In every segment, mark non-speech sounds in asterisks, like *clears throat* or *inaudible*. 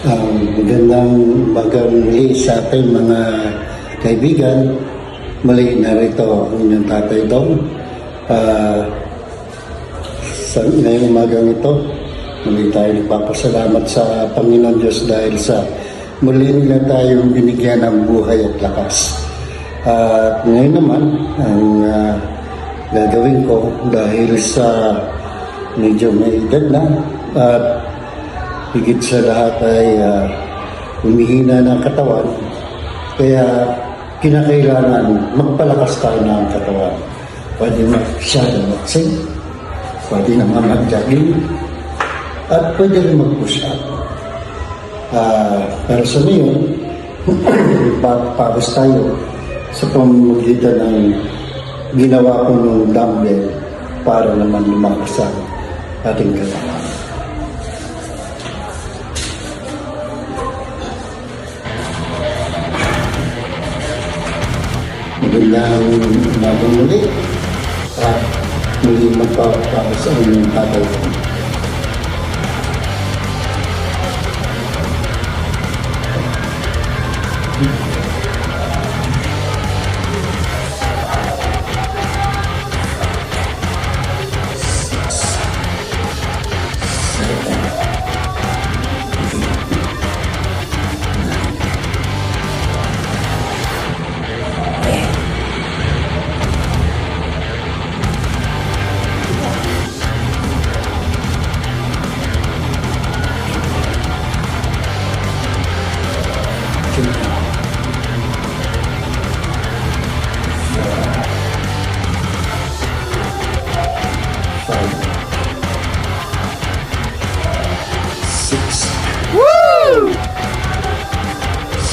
Um, magandang bagang muli sa ating mga kaibigan. Muli narito ang inyong tatay Dong. Ah, sa ngayong umagang ito, muli tayo nagpapasalamat sa Panginoon Diyos dahil sa muli nila tayong binigyan ng buhay at lakas. At ngayon naman, ang ah, gagawin ko dahil sa medyo may edad na at higit sa lahat ay uh, humihina ng katawan. Kaya kinakailangan magpalakas tayo ng katawan. Pwede mag-shadow pwede naman mag-jogging, at pwede rin mag-push up. Ah, pero sa ngayon, *clears throat* pagpapos tayo sa pamamagitan ng ginawa ko ng dumbbell para naman lumakas ang ating katawan. Magandang umagang muli at muli magpapapos sa inyong tatay ko. Five.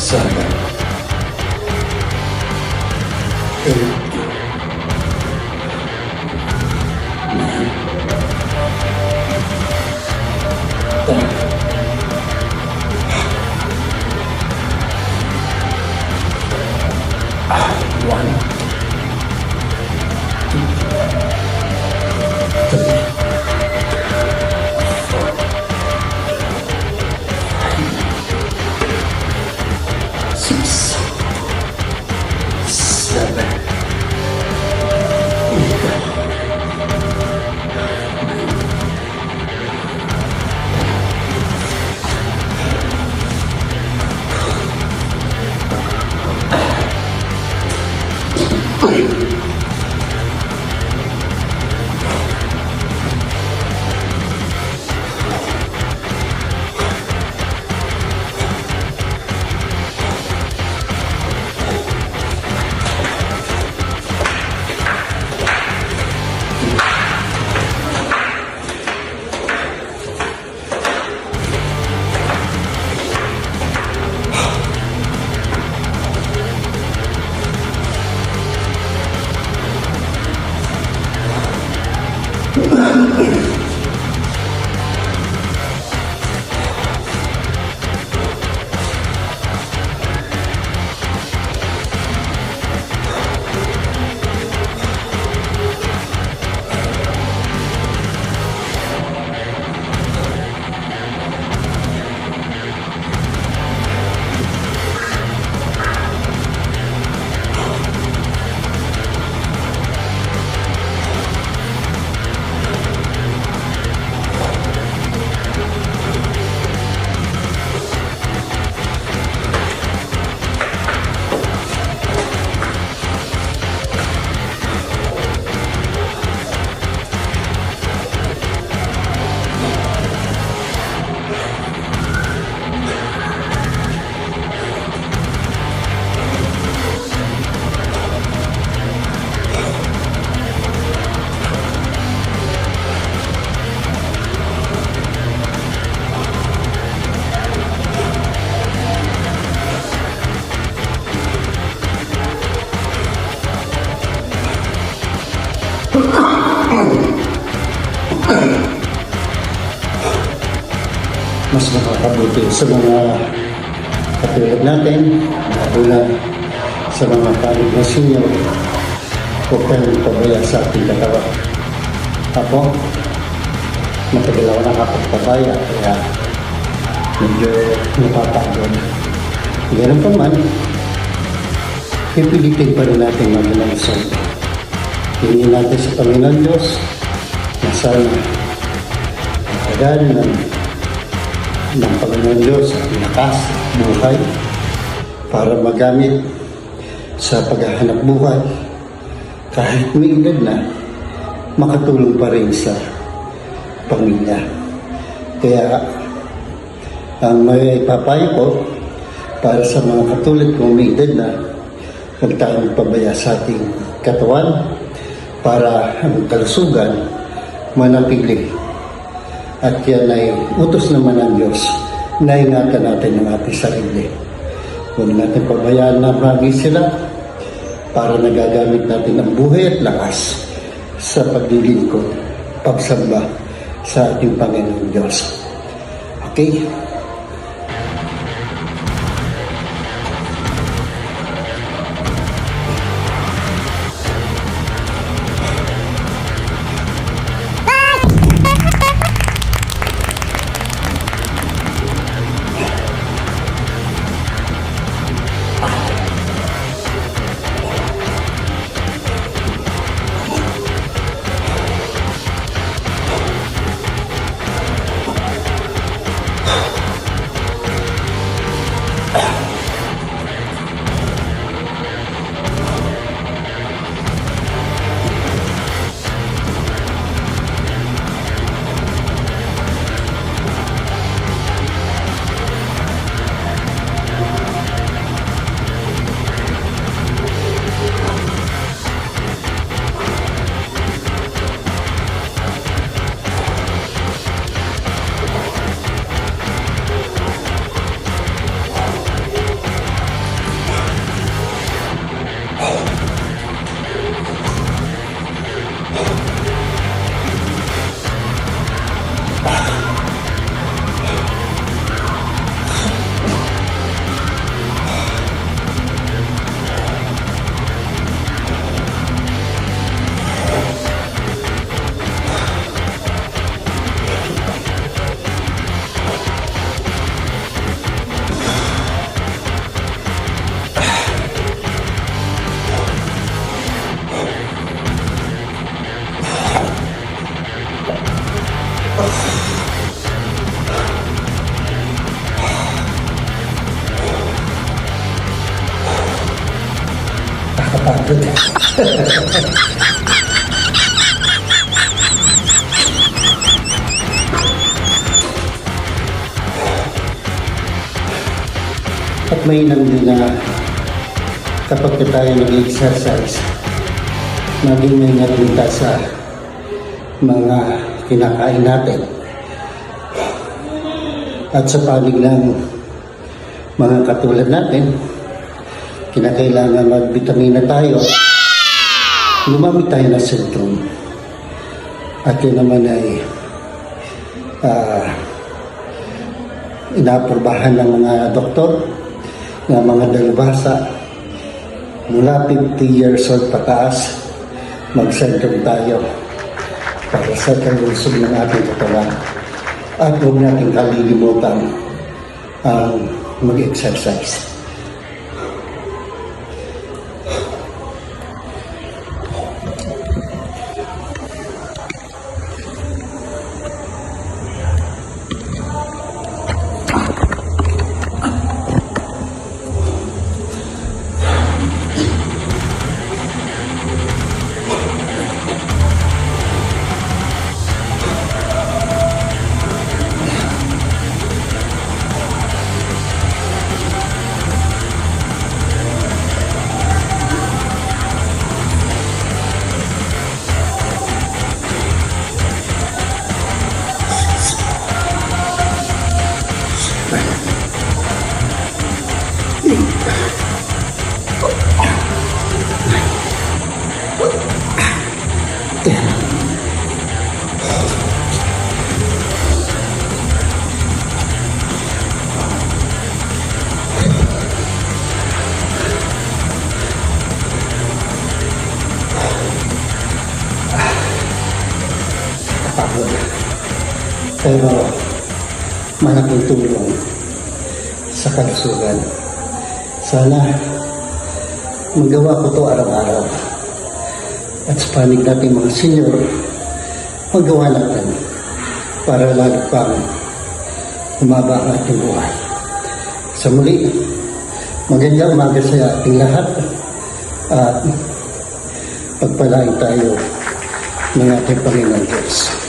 Saga. Eight. Mas makakabuti sa mga katulad natin, na sa mga panig na senior, huwag kayong pabaya sa ating katawan. Ako, matagal ako nakapagpabaya, kaya medyo napapagod. Ganun pa man, pipilitin pa rin natin mag-lansan. Hingin natin sa Panginoon Diyos na sana matagal ng, ng Panginoon Diyos at lakas, buhay para magamit sa paghahanap buhay kahit may na makatulong pa rin sa pamilya. Kaya ang may papayo ko para sa mga katulad kong may edad na huwag tayong pabaya sa ating katawan para ang kalusugan manapili. At yan ay utos naman ng Diyos na ingatan natin ang ating sarili. Huwag natin pabayaan na marami sila para nagagamit natin ang buhay at lakas sa paglilingkod, pagsamba sa ating Panginoong Diyos. Okay? *laughs* At may din na kapag tayo nag-exercise, maging may tayo sa mga kinakain natin. At sa panig ng mga katulad natin, kinakailangan magbitamina tayo. Gumamit tayo ng sentrum. At yun naman ay ah, inaaprobahan ng mga doktor ng mga dalubhasa mula 50 years old pataas mag-sentrum tayo para sa kalusog ng ating katawan. At huwag natin kalilimutan ang mag-exercise. 大哥，该我。Malaking tulong sa kalusugan. Sana magawa ko to araw-araw. At sa panig natin mga senior, magawa natin para lalo pang humaba ang ating buhay. Sa muli, magandang umaga sa ating lahat at pagpalain tayo ng ating Panginoon Diyos.